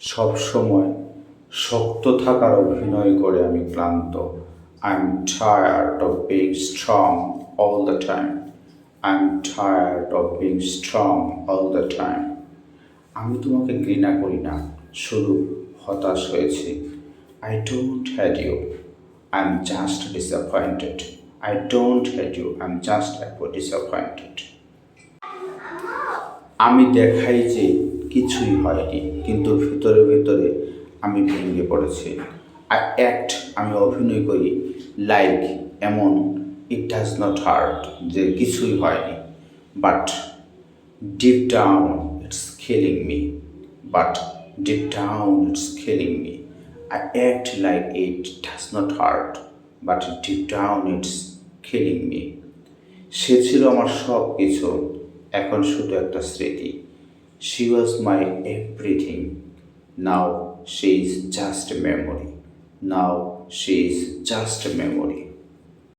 সব সময় শক্ত থাকার অভিনয় করে আমি ক্লান্ত। I am tired of being strong all the time I am tired of being strong all the time আমি তোমাকে ঘৃণা করি না শুধু হতাশ হয়েছি। I don't had you I am just disappointed I don't had you I am just disappointed আমি দেখাই যে কিছুই হয়নি। কিন্তু ভিতরে ভিতরে আমি ভেঙে পড়েছি। আই অ্যাক্ট আমি অভিনয় করি। লাইক এমন ইট ডাজ নট হার্ট যে কিছুই হয়নি। But deep down it's killing me but deep down it's killing me I act like it does not hurt but deep down it's killing me সে ছিল আমার সব কিছু এখন শুধু একটা স্মৃতি। She was my everything. Now she is just a memory. Now she is just a memory.